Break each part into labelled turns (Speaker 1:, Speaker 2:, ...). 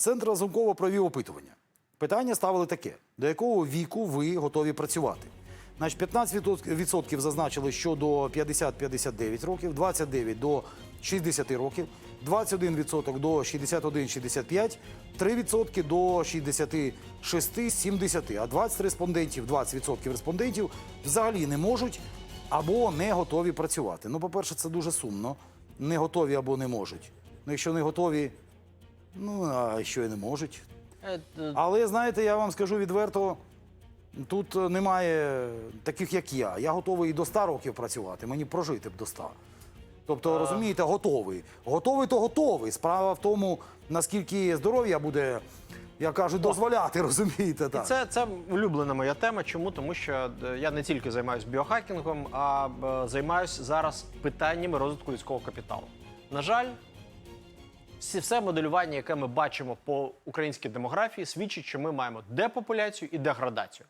Speaker 1: Центр Разумкова провів опитування. Питання ставили таке: до якого віку ви готові працювати? Значить, 15% зазначили, що до 50-59 років, 29% до 60 років, 21% до 61-65, 3% до 66-70, а 20 респондентів, 20% респондентів взагалі не можуть або не готові працювати. Ну, по-перше, це дуже сумно. Не готові або не можуть. Ну, якщо не готові, ну а що і не можуть.
Speaker 2: Е, е,
Speaker 1: Але знаєте, я вам скажу відверто, тут е, немає таких, як я. Я готовий і до 100 років працювати, мені прожити б до 100. Тобто, розумієте, готовий. Готовий, то готовий. Справа в тому, наскільки здоров'я буде, як кажуть, дозволяти, розумієте? Так.
Speaker 2: це, це улюблена моя тема. Чому? Тому що я не тільки займаюся біохакінгом, а займаюся зараз питаннями розвитку людського капіталу. На жаль, все моделювання, яке ми бачимо по українській демографії, свідчить, що ми маємо депопуляцію і деградацію.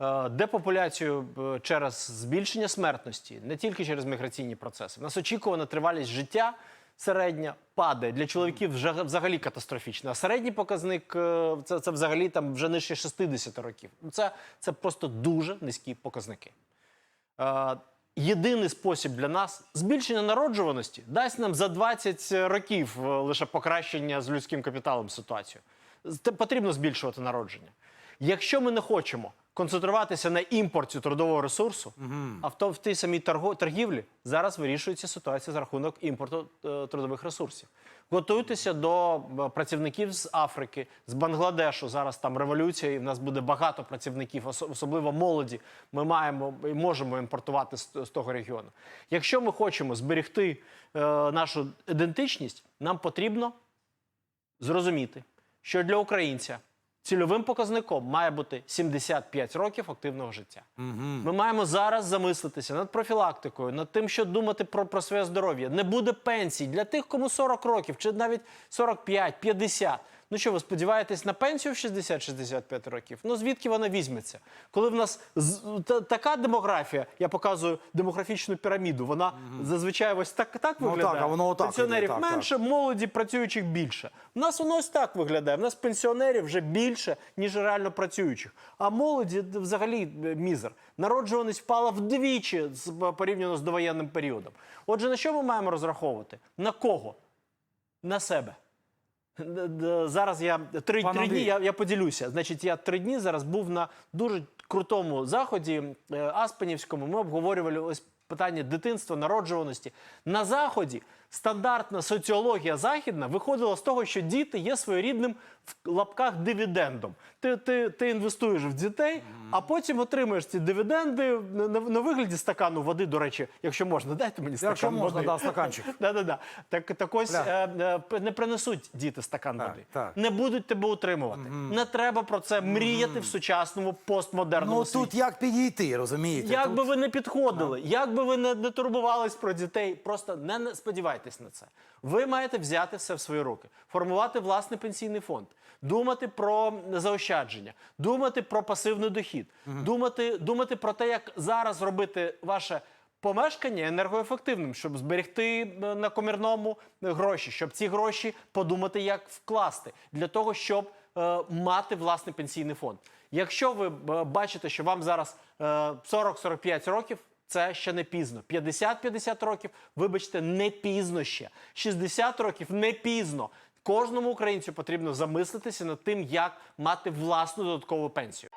Speaker 2: Е, Депопуляцію е, через збільшення смертності, не тільки через міграційні процеси. У нас очікувана тривалість життя середня падає. Для чоловіків взагалі катастрофічна. А середній показник е, це, це взагалі там вже нижче 60 років. Ну, Це, це просто дуже низькі показники. Е, Єдиний спосіб для нас збільшення народжуваності дасть нам за 20 років е, лише покращення з людським капіталом ситуацію. Потрібно збільшувати народження. Якщо ми не хочемо концентруватися на імпорті трудового ресурсу, а в, в тій самій торгівлі зараз вирішується ситуація за рахунок імпорту е, трудових ресурсів. Готуйтеся до е, працівників з Африки, з Бангладешу. Зараз там революція, і в нас буде багато працівників, особливо молоді. Ми маємо і можемо імпортувати з, з того регіону. Якщо ми хочемо зберегти е, нашу ідентичність, нам потрібно зрозуміти, що для українця цільовим показником має бути 75 років активного життя. Ми маємо зараз замислитися над профілактикою, над тим, що думати про, про своє здоров'я. Не буде пенсій для тих, кому 40 років, чи навіть 45, 50. Ну що, ви сподіваєтесь на пенсію в 60-65 років? Ну звідки вона візьметься? Коли в нас та- така демографія, я показую демографічну піраміду, вона зазвичай ось так, так
Speaker 1: Ну,
Speaker 2: виглядає.
Speaker 1: так, а воно отак
Speaker 2: Пенсіонерів
Speaker 1: так,
Speaker 2: менше, молоді працюючих більше. У нас воно ось так виглядає. У нас пенсіонерів вже більше, ніж реально працюючих. А молоді взагалі е, мізер. Народжуваність впала вдвічі з- порівняно з довоєнним періодом. Отже, на що ми маємо розраховувати? На кого? На себе. Зараз я три, три дні я, я поділюся. Значить, я три дні зараз був на дуже крутому заході е, Аспенівському. Ми обговорювали ось питання дитинства, народжуваності. На заході стандартна соціологія західна виходила з того, що діти є своєрідним в лапках дивідендом. Ти, ти, ти інвестуєш в дітей, а потім отримуєш ці дивіденди на, на, на вигляді стакану води. До речі, якщо можна, дайте мені стакан
Speaker 1: Якщо можна,
Speaker 2: води.
Speaker 1: да, стаканчик.
Speaker 2: Да-да-да. Так, так ось е, е, не принесуть діти стакан
Speaker 1: Так,
Speaker 2: води.
Speaker 1: так.
Speaker 2: Не будуть тебе утримувати. Не треба про це мріяти в сучасному постмодерному
Speaker 1: Ну
Speaker 2: світі.
Speaker 1: тут як підійти, розумієте?
Speaker 2: Як
Speaker 1: Тут-
Speaker 2: би ви не підходили, як би ви не, не турбувались про дітей, просто не, сподівайтесь на це. Ви маєте взяти все в свої руки, формувати власний пенсійний фонд, думати про заощадження, думати про пасивний дохід, думати, думати про те, як зараз робити ваше. Помешкання енергоефективним, щоб зберегти е, на комірному гроші, щоб ці гроші подумати, як вкласти для того, щоб е, мати власний пенсійний фонд. Якщо ви е, бачите, що вам зараз е, 40-45 років, це ще не пізно. 50-50 років, вибачте, не пізно ще. 60 років не пізно. Кожному українцю потрібно замислитися над тим, як мати власну додаткову пенсію.